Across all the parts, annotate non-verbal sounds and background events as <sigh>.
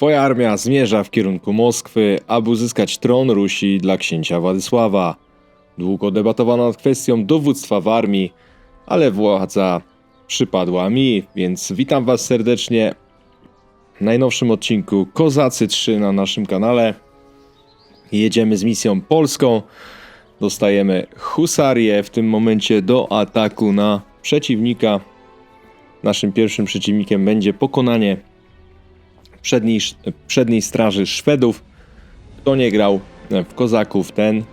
Twoja armia zmierza w kierunku Moskwy, aby uzyskać tron Rusi dla księcia Władysława. Długo debatowano nad kwestią dowództwa w armii, ale władza przypadła mi, więc witam Was serdecznie w najnowszym odcinku Kozacy 3 na naszym kanale. Jedziemy z misją polską. Dostajemy husarię w tym momencie do ataku na przeciwnika. Naszym pierwszym przeciwnikiem będzie pokonanie przedniej, przedniej straży Szwedów. Kto nie grał w Kozaków, ten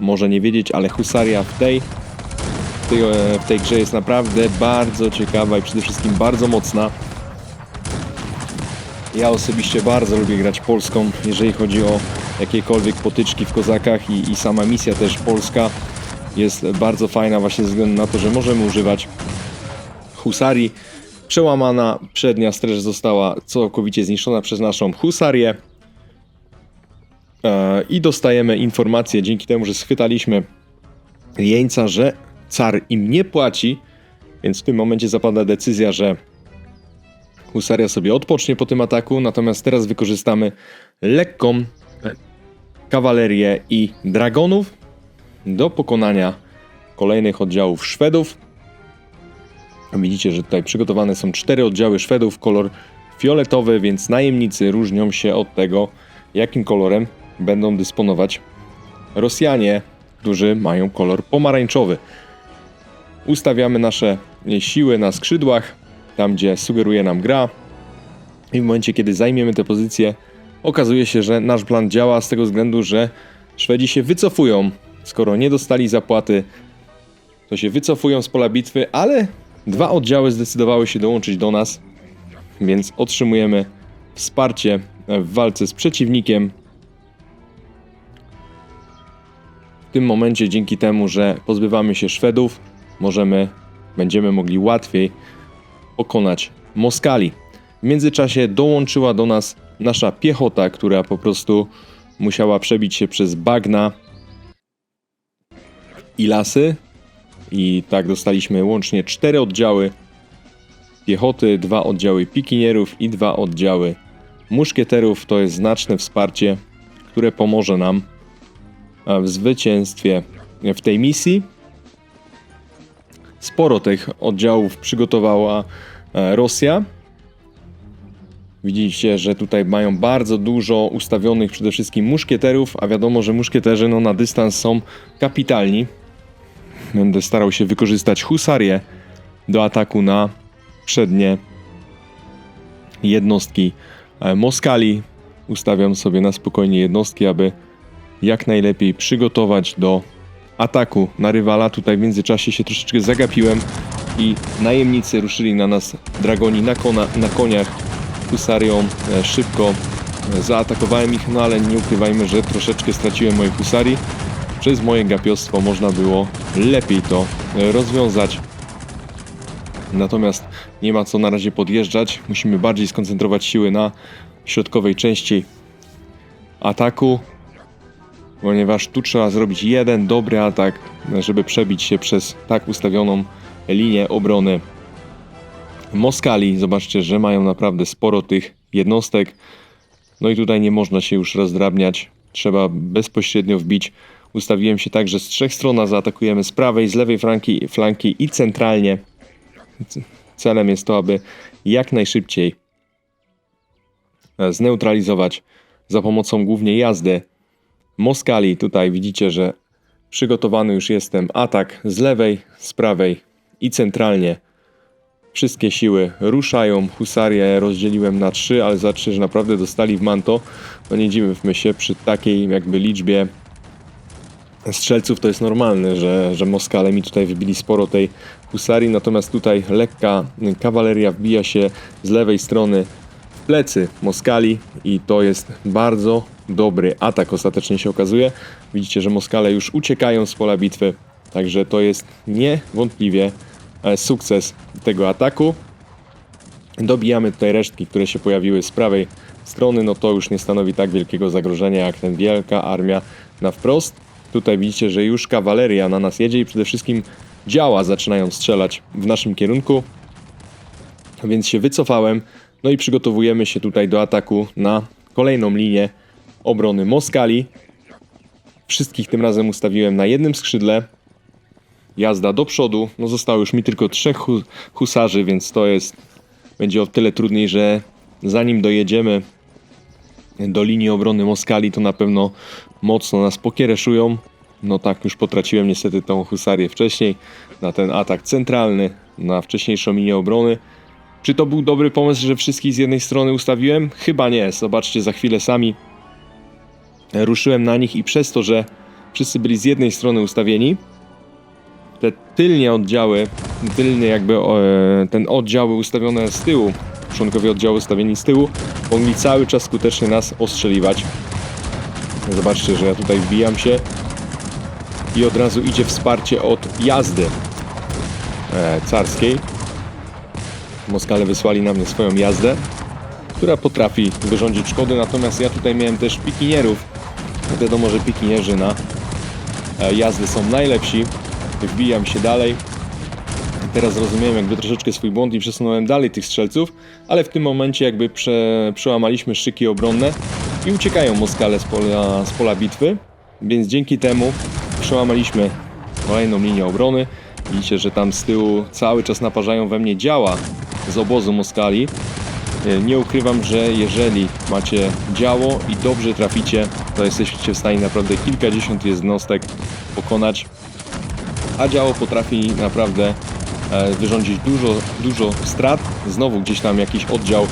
może nie wiedzieć, ale husaria w tej, w tej, w tej grze jest naprawdę bardzo ciekawa i przede wszystkim bardzo mocna. Ja osobiście bardzo lubię grać polską, jeżeli chodzi o jakiekolwiek potyczki w kozakach i, i sama misja też polska jest bardzo fajna właśnie ze względu na to, że możemy używać husarii. Przełamana przednia straż została całkowicie zniszczona przez naszą husarię. E, I dostajemy informację dzięki temu, że schwytaliśmy jeńca, że car im nie płaci, więc w tym momencie zapada decyzja, że husaria sobie odpocznie po tym ataku, natomiast teraz wykorzystamy lekką kawalerię i dragonów do pokonania kolejnych oddziałów Szwedów. Widzicie, że tutaj przygotowane są cztery oddziały Szwedów, kolor fioletowy, więc najemnicy różnią się od tego, jakim kolorem będą dysponować Rosjanie, którzy mają kolor pomarańczowy. Ustawiamy nasze siły na skrzydłach, tam gdzie sugeruje nam gra. I w momencie, kiedy zajmiemy te pozycje, okazuje się, że nasz plan działa z tego względu, że Szwedzi się wycofują. Skoro nie dostali zapłaty, to się wycofują z pola bitwy, ale dwa oddziały zdecydowały się dołączyć do nas, więc otrzymujemy wsparcie w walce z przeciwnikiem. W tym momencie, dzięki temu, że pozbywamy się Szwedów, możemy, będziemy mogli łatwiej pokonać Moskali. W międzyczasie dołączyła do nas nasza piechota, która po prostu musiała przebić się przez bagna i lasy. I tak dostaliśmy łącznie cztery oddziały piechoty, dwa oddziały pikinierów i dwa oddziały muszkieterów. To jest znaczne wsparcie, które pomoże nam w zwycięstwie w tej misji. Sporo tych oddziałów przygotowała e, Rosja. Widzicie, że tutaj mają bardzo dużo ustawionych przede wszystkim muszkieterów, a wiadomo, że muszkieterzy no, na dystans są kapitalni. Będę starał się wykorzystać husarię do ataku na przednie jednostki e, Moskali. Ustawiam sobie na spokojnie jednostki, aby jak najlepiej przygotować do ataku na rywala. Tutaj w międzyczasie się troszeczkę zagapiłem i najemnicy ruszyli na nas dragoni na, kona, na koniach husarią e, szybko e, zaatakowałem ich, no ale nie ukrywajmy, że troszeczkę straciłem mojej husarii. Przez moje gapiostwo można było lepiej to e, rozwiązać. Natomiast nie ma co na razie podjeżdżać. Musimy bardziej skoncentrować siły na środkowej części ataku, ponieważ tu trzeba zrobić jeden dobry atak, żeby przebić się przez tak ustawioną linię obrony Moskali. Zobaczcie, że mają naprawdę sporo tych jednostek. No i tutaj nie można się już rozdrabniać. Trzeba bezpośrednio wbić. Ustawiłem się tak, że z trzech stron zaatakujemy z prawej, z lewej flanki, flanki i centralnie. Celem jest to, aby jak najszybciej zneutralizować za pomocą głównie jazdy Moskali. Tutaj widzicie, że przygotowany już jestem atak z lewej, z prawej i centralnie Wszystkie siły ruszają. Husarię rozdzieliłem na trzy, ale za trzy, że naprawdę dostali w manto. No nie dziwmy się, przy takiej jakby liczbie strzelców to jest normalne, że, że Moskale mi tutaj wybili sporo tej husarii, natomiast tutaj lekka kawaleria wbija się z lewej strony w plecy Moskali i to jest bardzo dobry atak ostatecznie się okazuje. Widzicie, że Moskale już uciekają z pola bitwy, także to jest niewątpliwie E, sukces tego ataku. Dobijamy tutaj resztki, które się pojawiły z prawej strony, no to już nie stanowi tak wielkiego zagrożenia jak ten wielka armia na wprost. Tutaj widzicie, że już kawaleria na nas jedzie i przede wszystkim działa zaczynają strzelać w naszym kierunku. Więc się wycofałem, No i przygotowujemy się tutaj do ataku na kolejną linię obrony Moskali. Wszystkich tym razem ustawiłem na jednym skrzydle. Jazda do przodu. No zostało już mi tylko trzech hu husarzy, więc to jest będzie o tyle trudniej, że zanim dojedziemy do linii obrony Moskali, to na pewno mocno nas pokiereszują. No tak, już potraciłem niestety tą husarię wcześniej na ten atak centralny, na wcześniejszą linię obrony. Czy to był dobry pomysł, że wszystkich z jednej strony ustawiłem? Chyba nie. Zobaczcie za chwilę sami. Ruszyłem na nich i przez to, że wszyscy byli z jednej strony ustawieni, te tylnie oddziały, tylnie jakby e, ten oddziały ustawione z tyłu, członkowie oddziału ustawieni z tyłu, mogli cały czas skutecznie nas ostrzeliwać. Zobaczcie, że ja tutaj wbijam się i od razu idzie wsparcie od jazdy e, carskiej. Moskale wysłali na mnie swoją jazdę, która potrafi wyrządzić szkody, natomiast ja tutaj miałem też pikinierów. Wiadomo, że pikinierzy na e, jazdy są najlepsi. Wbijam się dalej. Teraz rozumiem jakby troszeczkę swój błąd i przesunąłem dalej tych strzelców, ale w tym momencie jakby prze, przełamaliśmy szyki obronne i uciekają Moskale z pola, z pola bitwy, więc dzięki temu przełamaliśmy kolejną linię obrony. Widzicie, że tam z tyłu cały czas naparzają we mnie działa z obozu Moskali. E, Nie ukrywam, że jeżeli macie działo i dobrze traficie, to jesteście w stanie naprawdę kilkadziesiąt jednostek pokonać. A działo potrafi naprawdę wyrządzić dużo, dużo strat. Znowu gdzieś tam jakiś oddział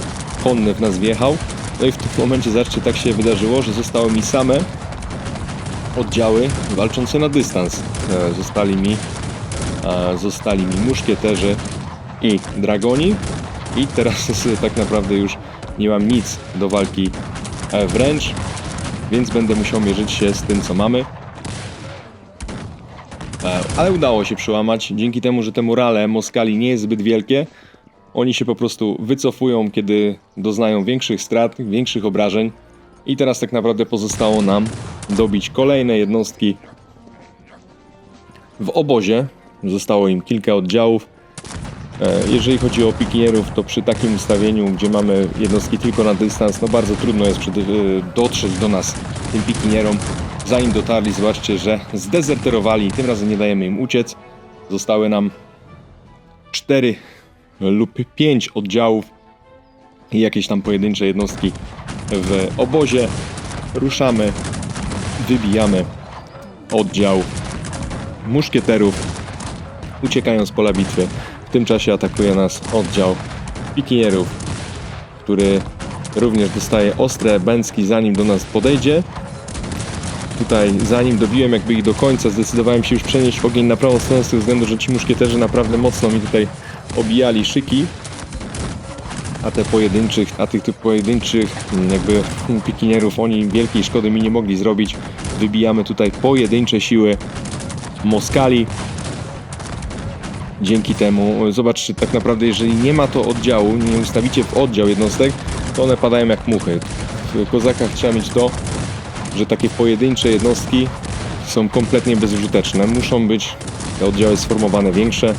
konny w nas wjechał. No i w tym momencie, zobaczcie, tak się wydarzyło, że zostały mi same oddziały walczące na dystans. E, Zostali mi, e, zostali mi muszkieterzy i dragoni. I teraz <laughs> tak naprawdę już nie mam nic do walki e, wręcz, więc będę musiał mierzyć się z tym, co mamy. E, Ale udało się przełamać, dzięki temu, że te murale Moskali nie jest zbyt wielkie. Oni się po prostu wycofują, kiedy doznają większych strat, większych obrażeń. I teraz tak naprawdę pozostało nam dobić kolejne jednostki w obozie. Zostało im kilka oddziałów. E, Jeżeli chodzi o pikinierów, to przy takim ustawieniu, gdzie mamy jednostki tylko na dystans, no bardzo trudno jest przy, dotrzeć do nas tym pikinierom. Zanim dotarli, zobaczcie, że zdezerterowali. Tym razem nie dajemy im uciec. Zostały nam 4 lub 5 oddziałów i jakieś tam pojedyncze jednostki w obozie. Ruszamy, wybijamy oddział muszkieterów, uciekają z pola bitwy. W tym czasie atakuje nas oddział pikinierów, który również dostaje ostre bęcki zanim do nas podejdzie. Tutaj zanim dobiłem jakby ich do końca, zdecydowałem się już przenieść ogień na prawą stronę z tego względu, że ci muszkieterzy naprawdę mocno mi tutaj obijali szyki. A te pojedynczych, a tych, tych pojedynczych mm, jakby mm, pikinierów, oni wielkiej szkody mi nie mogli zrobić. Wybijamy tutaj pojedyncze siły Moskali. Dzięki temu, zobaczcie, tak naprawdę jeżeli nie ma to oddziału, nie ustawicie w oddział jednostek, to one padają jak muchy. W kozakach trzeba mieć to, że takie pojedyncze jednostki są kompletnie bezużyteczne. Muszą być te oddziały sformowane większe.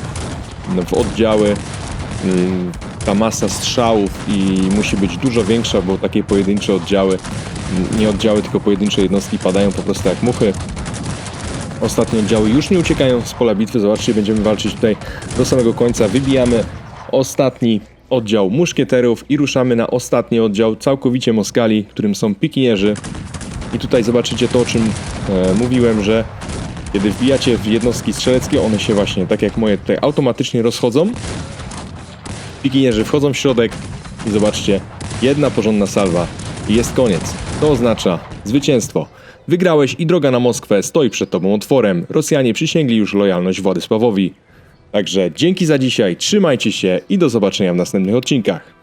No, W oddziały ym, ta masa strzałów i musi być dużo większa, bo takie pojedyncze oddziały, ym, nie oddziały, tylko pojedyncze jednostki padają po prostu jak muchy. Ostatnie oddziały już nie uciekają z pola bitwy. Zobaczcie, będziemy walczyć tutaj do samego końca. Wybijamy ostatni oddział muszkieterów i ruszamy na ostatni oddział całkowicie Moskali, którym są pikinierzy. I tutaj zobaczycie to, o czym e, mówiłem, że kiedy wbijacie w jednostki strzeleckie, one się właśnie, tak jak moje tutaj, automatycznie rozchodzą. Pikinierzy wchodzą w środek i zobaczcie, jedna porządna salwa i jest koniec. To oznacza zwycięstwo. Wygrałeś i droga na Moskwę stoi przed tobą otworem. Rosjanie przysięgli już lojalność Władysławowi. Także dzięki za dzisiaj, trzymajcie się i do zobaczenia w następnych odcinkach.